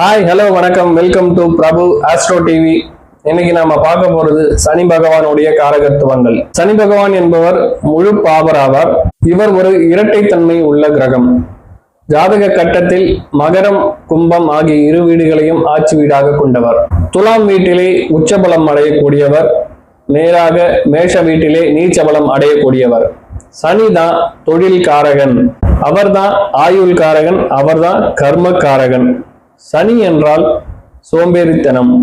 Hi hello வணக்கம். Welcome to Prabhu astro TV இன்னைக்கு நாம பார்க்க போறது சனி பகவானுடைய காரகத்துவங்கள். சனி பகவான் என்பவர் முழு பாவர் ஆவார். இவர் ஒரு இரட்டைத்தன்மை உள்ள கிரகம். ஜாதக கட்டத்தில் மகரம் கும்பம் ஆகிய இரு வீடுகளையும் ஆட்சி வீடாக கொண்டவர். துலாம் வீட்டிலே உச்சபலம் அடையக்கூடியவர். நேராக மேஷ வீட்டிலே நீச்சபலம் அடையக்கூடியவர். சனி தான் தொழில் காரகன். அவர்தான் ஆயுள் காரகன் அவர்தான் கர்ம காரகன். சனி என்றால் சோம்பேறித்தனம்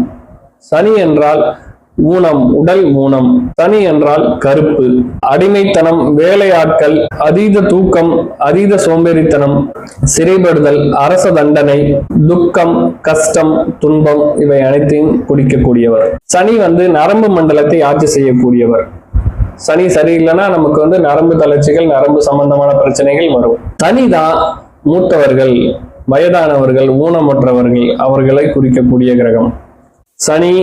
சனி என்றால் ஊனம் உடல் ஊனம் சனி என்றால் கருப்பு. அடிமைத்தனம் வேலையாட்கள் அதீத தூக்கம் அதீத சோம்பேறித்தனம் சிறைபடுதல் அரச தண்டனை துக்கம் கஷ்டம் துன்பம் இவை அனைத்தையும் குடிக்கக்கூடியவர். சனி வந்து நரம்பு மண்டலத்தை ஆட்சி செய்யக்கூடியவர். சனி சரியில்லைன்னா நமக்கு வந்து நரம்பு தளர்ச்சிகள் நரம்பு சம்பந்தமான பிரச்சனைகள் வரும். சனி தான் மூத்தவர்கள். வயதானவர்கள் ஊனமற்றவர்கள் அவர்களை குறிக்கக்கூடிய கிரகம். சனி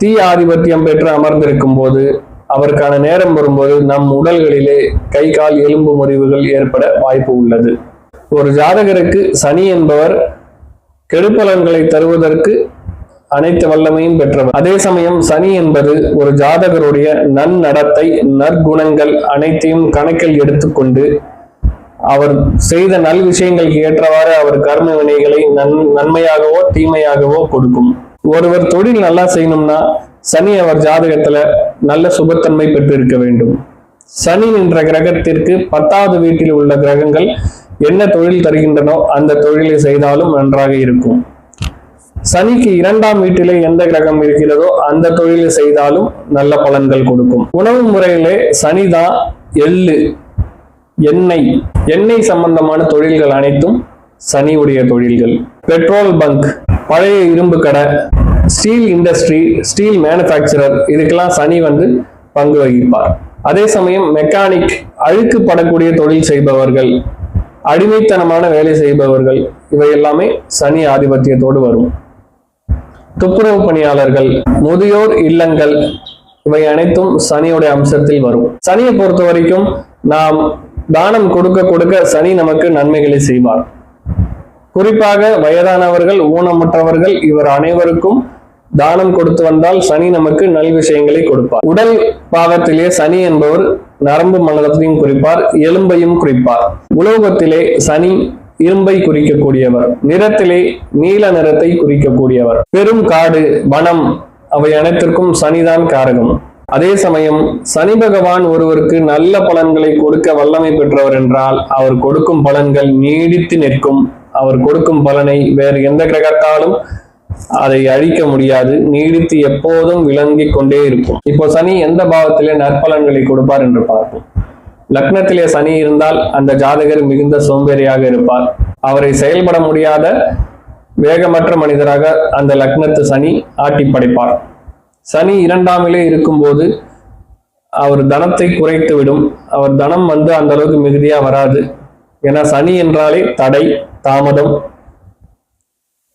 தீ ஆதிபத்தியம் பெற்று அமர்ந்திருக்கும் போது அவருக்கான நேரம் வரும்போது நம் உடல்களிலே கை கால் எலும்பு முறிவுகள் ஏற்பட வாய்ப்பு உள்ளது. ஒரு ஜாதகருக்கு சனி என்பவர் கெடுபலன்களை தருவதற்கு அனைத்து வல்லமையும் பெற்றவர். அதே சமயம் சனி என்பது ஒரு ஜாதகருடைய நன்னடத்தை நற்குணங்கள் அனைத்தையும் கணக்கில் எடுத்துக்கொண்டு அவர் செய்த நல் விஷயங்களுக்கு ஏற்றவாறு அவர் கர்ம வினைகளை நன் நன்மையாகவோ தீமையாகவோ கொடுக்கும். ஒருவர் தொழில் நல்லா செய்யணும்னா சனி அவர் ஜாதகத்துல நல்ல சுபத்தன்மை பெற்றிருக்க வேண்டும். சனி என்ற கிரகத்திற்கு பத்தாவது வீட்டில் உள்ள கிரகங்கள் என்ன தொழில் தருகின்றனோ அந்த தொழிலை செய்தாலும் நன்றாக இருக்கும். சனிக்கு இரண்டாம் வீட்டிலே எந்த கிரகம் இருக்கிறதோ அந்த தொழிலை செய்தாலும் நல்ல பலன்கள் கொடுக்கும். உணவு முறையிலே சனிதான் எள்ளு. எண்ணெய் எண்ணெய் சம்பந்தமான தொழில்கள் அனைத்தும் சனியுடைய தொழில்கள். பெட்ரோல் பங்க் பழைய இரும்பு கடை ஸ்டீல் இண்டஸ்ட்ரி ஸ்டீல் மேனுஃபேக்சரர் இதுக்கெல்லாம் சனி வந்து பங்கு வகிப்பார். அதே சமயம் மெக்கானிக் அழுக்கு படக்கூடிய தொழில் செய்பவர்கள் அடிமைத்தனமான வேலை செய்பவர்கள் இவை எல்லாமே சனி ஆதிபத்தியத்தோடு வரும். துப்புரவு பணியாளர்கள் முதியோர் இல்லங்கள் இவை அனைத்தும் சனியுடைய அம்சத்தில் வரும். சனியை பொறுத்த வரைக்கும் நாம் தானம் கொடுக்க கொடுக்க சனி நமக்கு நன்மைகளை செய்வார். குறிப்பாக வயதானவர்கள் ஊனமற்றவர்கள் இவர் அனைவருக்கும் தானம் கொடுத்து வந்தால் சனி நமக்கு நல் விஷயங்களை கொடுப்பார். உடல் பாகத்திலே சனி என்பவர் நரம்பு மண்டலத்தையும் குறிப்பார் எலும்பையும் குறிப்பார். உலோகத்திலே சனி இரும்பை குறிக்கக்கூடியவர் நிறத்திலே நீல நிறத்தை குறிக்கக்கூடியவர். பெரும் காடு வனம் அவை அனைத்திற்கும் சனிதான் காரகம். அதே சமயம் சனி பகவான் ஒருவருக்கு நல்ல பலன்களை கொடுக்க வல்லமை பெற்றவர் என்றால் அவர் கொடுக்கும் பலன்கள் நீடித்து நிற்கும். அவர் கொடுக்கும் பலனை வேறு எந்த கிரகத்தாலும் அதை அழிக்க முடியாது. நீடித்து எப்போதும் விளங்கி கொண்டே இருக்கும். இப்போ சனி எந்த பாவத்திலே நற்பலன்களை கொடுப்பார் என்று பார்ப்போம். லக்னத்திலே சனி இருந்தால் அந்த ஜாதகர் மிகுந்த சோம்பேறியாக இருப்பார். அவரை செயல்பட முடியாத வேகமற்ற மனிதராக அந்த லக்னத்து சனி ஆட்டி படைப்பார் சனி இரண்டாமிலே இருக்கும்போது அவர் தனத்தை குறைத்து விடும் அவர் தனம் வந்து அந்த அளவுக்கு மிகுதியா வராது. ஏன்னா சனி என்றாலே தடை தாமதம்.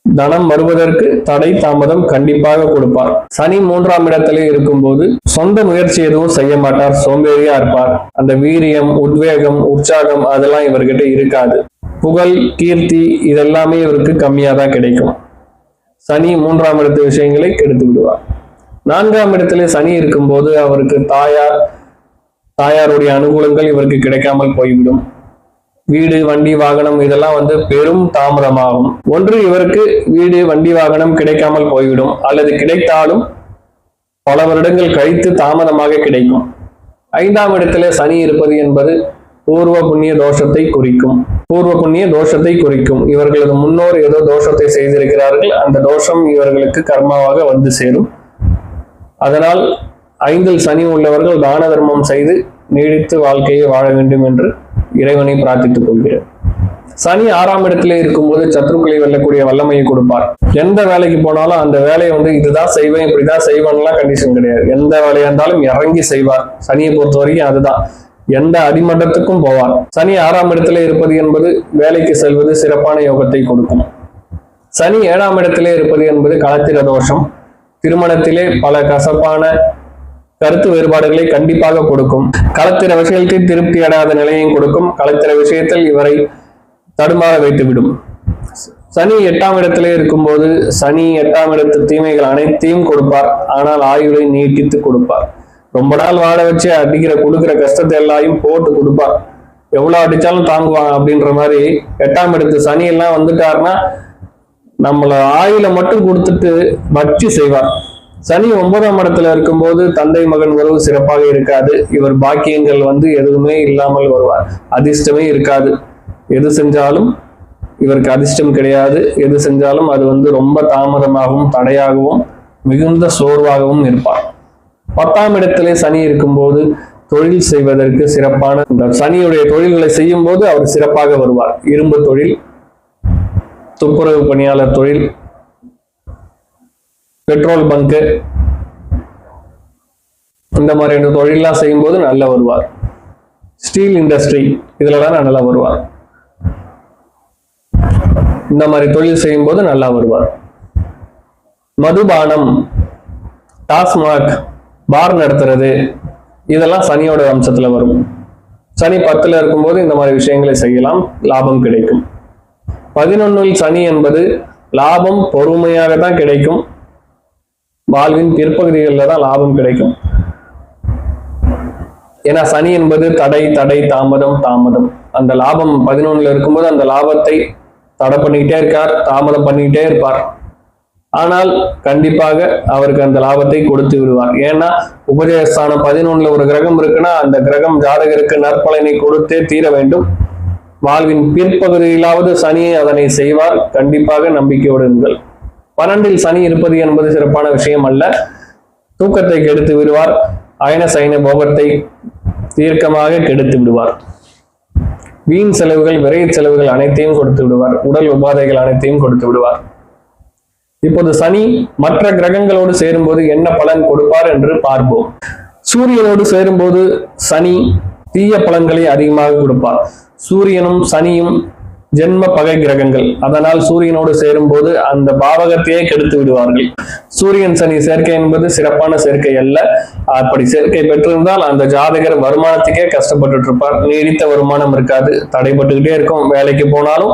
தனம் வருவதற்கு தடை தாமதம் கண்டிப்பாக கொடுப்பார். சனி மூன்றாம் இடத்திலே இருக்கும்போது சொந்த முயற்சி எதுவும் செய்ய மாட்டார் சோம்பேறியா இருப்பார். அந்த வீரியம் உத்வேகம் உற்சாகம் அதெல்லாம் இவர்கிட்ட இருக்காது. புகழ் கீர்த்தி இதெல்லாமே இவருக்கு கம்மியா தான் கிடைக்கும். சனி மூன்றாம் இடத்து விஷயங்களை கெடுத்து விடுவார். நான்காம் இடத்திலே சனி இருக்கும்போது அவருக்கு தாயார் தாயாருடைய அனுகூலங்கள் இவருக்கு கிடைக்காமல் போய்விடும். வீடு வண்டி வாகனம் இதெல்லாம் வந்து பெரும் தாமதமாகும். ஒன்று இவருக்கு வீடு வண்டி வாகனம் கிடைக்காமல் போய்விடும். அல்லது கிடைத்தாலும் பல வருடங்கள் கழித்து தாமதமாக கிடைக்கும். ஐந்தாம் இடத்திலே சனி இருப்பது என்பது பூர்வ புண்ணிய தோஷத்தை குறிக்கும். பூர்வ புண்ணிய தோஷத்தை குறிக்கும். இவர்களது முன்னோர் ஏதோ தோஷத்தை செய்திருக்கிறார்கள். அந்த தோஷம் இவர்களுக்கு கர்மாவாக வந்து சேரும். அதனால் ஐந்தில் சனி உள்ளவர்கள் தான தர்மம் செய்து நீடித்து வாழ்க்கையை வாழ வேண்டும் என்று இறைவனை பிரார்த்தித்துக் கொள்கிறேன். சனி ஆறாம் இடத்துல இருக்கும்போது சத்ருக்களை வெல்லக்கூடிய வல்லமையை கொடுப்பார். எந்த வேலைக்கு போனாலும் அந்த வேலையை வந்து இதுதான் செய்வேன் இப்படிதான் செய்வேன்லாம் கண்டிஷன் கிடையாது. எந்த வேலையா இருந்தாலும் இறங்கி செய்வார். சனியை பொறுத்த வரைக்கும் அதுதான். எந்த அடிமட்டத்துக்கும் போவார். சனி ஆறாம் இடத்திலே இருப்பது என்பது வேலைக்கு செல்வது சிறப்பான யோகத்தை கொடுக்கும். சனி ஏழாம் இடத்திலே இருப்பது என்பது களத்திர தோஷம். திருமணத்திலே பல கசப்பான கருத்து வேறுபாடுகளை கண்டிப்பாக கொடுக்கும். களத்திர விஷயத்தில் திருப்தி அடையாத நிலையையும் கொடுக்கும். களத்திர விஷயத்தில் இவரை தடுமாற வைத்துவிடும். சனி எட்டாம் இடத்திலே இருக்கும்போது சனி எட்டாம் இடத்து தீமைகள் அனைத்தையும் கொடுப்பார். ஆனால் ஆயுளை நீட்டித்து கொடுப்பார். ரொம்ப நாள் வாழ வச்சு அடிக்கிற கொடுக்கிற கஷ்டத்தை எல்லாரையும் போட்டு கொடுப்பார். எவ்வளவு அடிச்சாலும் தாங்குவாங்க அப்படின்ற மாதிரி எட்டாம் இடத்து சனி எல்லாம் வந்துட்டாருன்னா நம்மள ஆயில மட்டும் கொடுத்துட்டு பக்தி செய்வார். சனி ஒன்பதாம் இடத்துல இருக்கும்போது தந்தை மகன் உறவு சிறப்பாக இருக்காது. இவர் பாக்கியங்கள் வந்து எதுவுமே இல்லாமல் வருவார். அதிர்ஷ்டமே இருக்காது. எது செஞ்சாலும் இவருக்கு அதிர்ஷ்டம் கிடையாது. எது செஞ்சாலும் அது வந்து ரொம்ப தாமதமாகவும் தடையாகவும் மிகுந்த சோர்வாகவும் இருப்பார். பத்தாம் இடத்திலே சனி இருக்கும்போது தொழில் செய்வதற்கு சிறப்பான இந்த சனியுடைய தொழில்களை செய்யும் போது அவர் சிறப்பாக வருவார். இரும்பு தொழில் துப்புரவு பணியாளர் தொழில் பெட்ரோல் பங்கு இந்த மாதிரியான தொழிலெலாம் செய்யும்போது நல்லா வருவார். ஸ்டீல் இண்டஸ்ட்ரி இதுலலாம் நல்லா வருவார். இந்த மாதிரி தொழில் செய்யும்போது நல்லா வருவார். மதுபானம் டாஸ்மாக் பார் நடத்துறது இதெல்லாம் சனியோட அம்சத்துல வரும். சனி பத்துல இருக்கும்போது இந்த மாதிரி விஷயங்களை செய்யலாம் லாபம் கிடைக்கும். பதினொன்னில் சனி என்பது லாபம் பொறுமையாக தான் கிடைக்கும். வாழ்வின் பிற்பகுதிகளில் தான் லாபம் கிடைக்கும். ஏன்னா சனி என்பது தடை தடை தாமதம் தாமதம். அந்த லாபம் பதினொன்னுல இருக்கும்போது அந்த லாபத்தை தடை பண்ணிக்கிட்டே இருக்கார் தாமதம் பண்ணிக்கிட்டே இருப்பார். ஆனால் கண்டிப்பாக அவருக்கு அந்த லாபத்தை கொடுத்து விடுவார். ஏன்னா உபஜயஸ்தானம் பதினொன்னுல ஒரு கிரகம் இருக்குன்னா அந்த கிரகம் ஜாதகருக்கு நற்பலனை கொடுத்தே தீர வேண்டும். வாழ்வின் பிற்பகுதியிலாவது சனியை அதனை செய்வார். கண்டிப்பாக நம்பிக்கையோடுங்கள் பன்னெண்டில் சனி இருப்பது என்பது சிறப்பான விஷயம் அல்ல. தூக்கத்தை கெடுத்து விடுவார். அயன சைன போகத்தை தீர்க்கமாக கெடுத்து விடுவார். வீண் செலவுகள் விரை செலவுகள் அனைத்தையும் கொடுத்து விடுவார். உடல் உபாதைகள் அனைத்தையும் கொடுத்து விடுவார். இப்போது சனி மற்ற கிரகங்களோடு சேரும்போது என்ன பலன் கொடுப்பார் என்று பார்ப்போம். சூரியனோடு சேரும்போது சனி தீய பலன்களை அதிகமாக கொடுப்பார். சூரியனும் சனியும் ஜென்ம பகை கிரகங்கள். அதனால் சூரியனோடு சேரும்போது அந்த பாவகத்தையே கெடுத்து விடுவார்கள். சூரியன் சனி சேர்க்கை என்பது சிறப்பான சேர்க்கை அல்ல. அப்படி சேர்க்கை பெற்றிருந்தால் அந்த ஜாதகர் வருமானத்துக்கே கஷ்டப்பட்டு இருப்பார் நீடித்த வருமானம் இருக்காது. தடைப்பட்டுக்கிட்டே இருக்கும். வேலைக்கு போனாலும்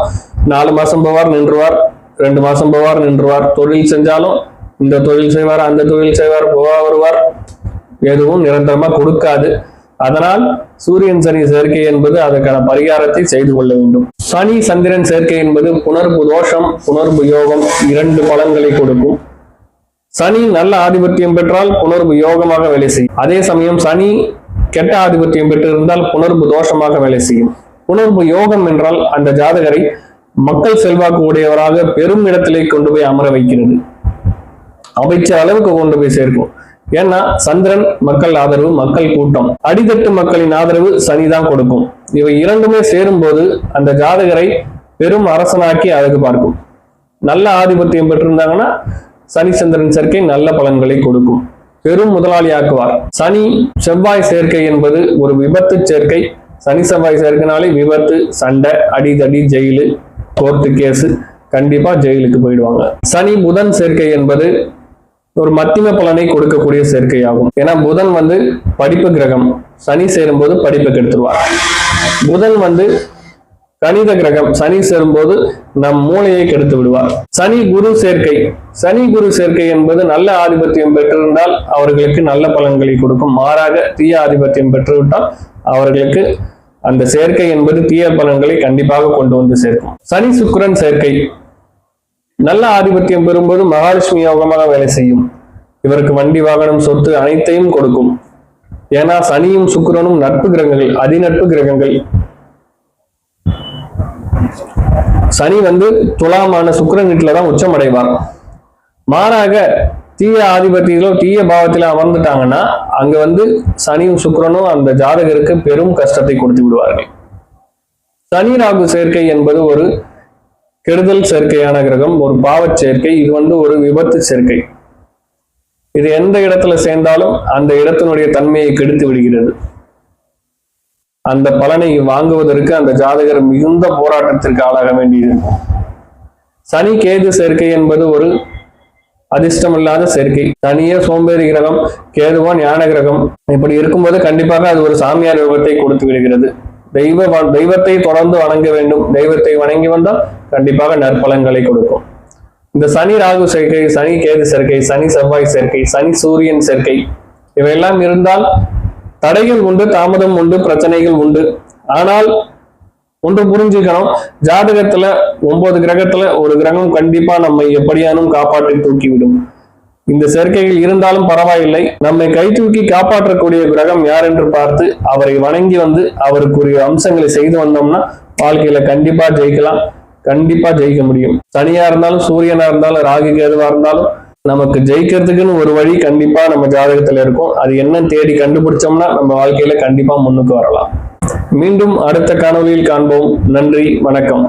நாலு மாசம் போவார் நின்றுவார். ரெண்டு மாசம் போவார் நின்றுவார். தொழில் செஞ்சாலும் இந்த தொழில் செய்வார் அந்த தொழில் செய்வார் போவா வருவார். எதுவும் நிரந்தரமா கொடுக்காது. அதனால் சூரியன் சனி சேர்க்கை என்பது அதற்கான பரிகாரத்தை செய்து கொள்ள வேண்டும். சனி சந்திரன் சேர்க்கை என்பது புணர்வு தோஷம் புணர்வு யோகம் இரண்டு பலன்களை கொடுக்கும். சனி நல்ல ஆதிபத்தியம் பெற்றால் புணர்வு யோகமாக வேலை செய்யும். அதே சமயம் சனி கெட்ட ஆதிபத்தியம் பெற்றிருந்தால் புணர்வு தோஷமாக வேலை செய்யும். புணர்வு யோகம் என்றால் அந்த ஜாதகரை மக்கள் செல்வாக்கு உடையவராக பெரும் இடத்திலே கொண்டு போய் அமர வைக்கிறது. அமைச்சர் அளவுக்கு கொண்டு போய் சேர்க்கும். ஏன்னா சந்திரன் மக்கள் ஆதரவு மக்கள் கூட்டம். அடித்தட்டு மக்களின் ஆதரவு சனிதான் கொடுக்கும். இவை இரண்டுமே சேரும்போது அந்த ஜாதகரை பெரும் அரசனாக்கி அழகு பார்க்கும். நல்ல ஆதிபத்தியம் பெற்றிருந்தாங்கன்னா சனி சந்திரன் சேர்க்கை நல்ல பலன்களை கொடுக்கும். பெரும் முதலாளியாக்குவார். சனி செவ்வாய் சேர்க்கை என்பது ஒரு விபத்து சேர்க்கை. சனி செவ்வாய் சேர்க்கைனாலே விபத்து சண்டை அடிதடி ஜெயிலு கோர்ட்டு கேஸு கண்டிப்பா ஜெயிலுக்கு போயிடுவாங்க. சனி புதன் சேர்க்கை என்பது ஒரு மத்திம பலனை கொடுக்கக்கூடிய சேர்க்கையாகும். ஏன்னா புதன் வந்து படிப்பு கிரகம். சனி சேரும்போது படிப்பை கெடுத்துருவார் புதன் வந்து கணித கிரகம். சனி சேரும்போது நம் மூளையை கெடுத்து விடுவார். சனி குரு சேர்க்கை. சனி குரு சேர்க்கை என்பது நல்ல ஆதிபத்தியம் பெற்றிருந்தால் அவர்களுக்கு நல்ல பலன்களை கொடுக்கும். மாறாக தீய ஆதிபத்தியம் பெற்றுவிட்டால் அவர்களுக்கு அந்த சேர்க்கை என்பது தீய பலன்களை கண்டிப்பாக கொண்டு வந்து சேர்க்கும். சனி சுக்கிரன் சேர்க்கை. நல்ல ஆதிபத்தியம் பெறும்போது மகாலட்சுமி யோகமாக வேலை செய்யும். இவருக்கு வண்டி வாகனம் சொத்து அனைத்தையும் கொடுக்கும். ஏன்னா சனியும் சுக்கிரனும் நட்பு கிரகங்கள் அதிநட்பு கிரகங்கள். சனி வந்து துலாமான சுக்கிரன் வீட்டில தான் உச்சமடைவார் மாறாக தீய ஆதிபத்தியிலோ தீய பாவத்தில அமர்ந்துட்டாங்கன்னா அங்க வந்து சனியும் சுக்கிரனும் அந்த ஜாதகருக்கு பெரும் கஷ்டத்தை கொடுத்து விடுவார்கள். சனி ராகு சேர்க்கை என்பது ஒரு கெடுதல் சேர்க்கையான கிரகம் ஒரு பாவச் சேர்க்கை இது வந்து ஒரு விபத்து சேர்க்கை. இது எந்த இடத்துல சேர்ந்தாலும் அந்த இடத்தினுடைய தன்மையை கெடுத்து விடுகிறது. அந்த பலனை வாங்குவதற்கு அந்த ஜாதகர் மிகுந்த போராட்டத்திற்கு ஆளாக வேண்டியிருக்கும். சனி கேது சேர்க்கை என்பது ஒரு அதிர்ஷ்டமில்லாத சேர்க்கை. சனியே சோம்பேறி கிரகம் கேதுவோ ஞான கிரகம். இப்படி இருக்கும்போது கண்டிப்பாக அது ஒரு சாமியார் விபத்தை கொடுத்து விடுகிறது. தெய்வ தெய்வத்தை தொடர்ந்து வணங்க வேண்டும். தெய்வத்தை வணங்கி வந்தால் கண்டிப்பாக நற்பலன்களை கொடுக்கும். இந்த சனி ராகு சேர்க்கை சனி கேது சேர்க்கை சனி செவ்வாய் சேர்க்கை சனி சூரியன் சேர்க்கை இவையெல்லாம் இருந்தால் தடைகள் உண்டு தாமதம் உண்டு பிரச்சனைகள் உண்டு. ஆனால் ஒன்று புரிஞ்சுக்கணும். ஜாதகத்துல ஒன்பது கிரகத்துல ஒரு கிரகம் கண்டிப்பா நம்மை எப்படியானும் காப்பாற்றி தூக்கிவிடும். இந்த சேர்க்கைகள் இருந்தாலும் பரவாயில்லை. நம்மை கை தூக்கி காப்பாற்றக்கூடிய கிரகம் யார் என்று பார்த்து அவரை வணங்கி வந்து அவருக்குரிய அம்சங்களை செய்து வந்தோம்னா வாழ்க்கையில கண்டிப்பா ஜெயிக்கலாம். கண்டிப்பா ஜெயிக்க முடியும். சனியா இருந்தாலும் சூரியனா இருந்தாலும் ராகு கேதுவா இருந்தாலும் நமக்கு ஜெயிக்கிறதுக்குன்னு ஒரு வழி கண்டிப்பா நம்ம ஜாதகத்துல இருக்கும். அது என்னன்னு தேடி கண்டுபிடிச்சோம்னா நம்ம வாழ்க்கையில கண்டிப்பா முன்னுக்கு வரலாம். மீண்டும் அடுத்த காணொளியில் காண்போம். நன்றி வணக்கம்.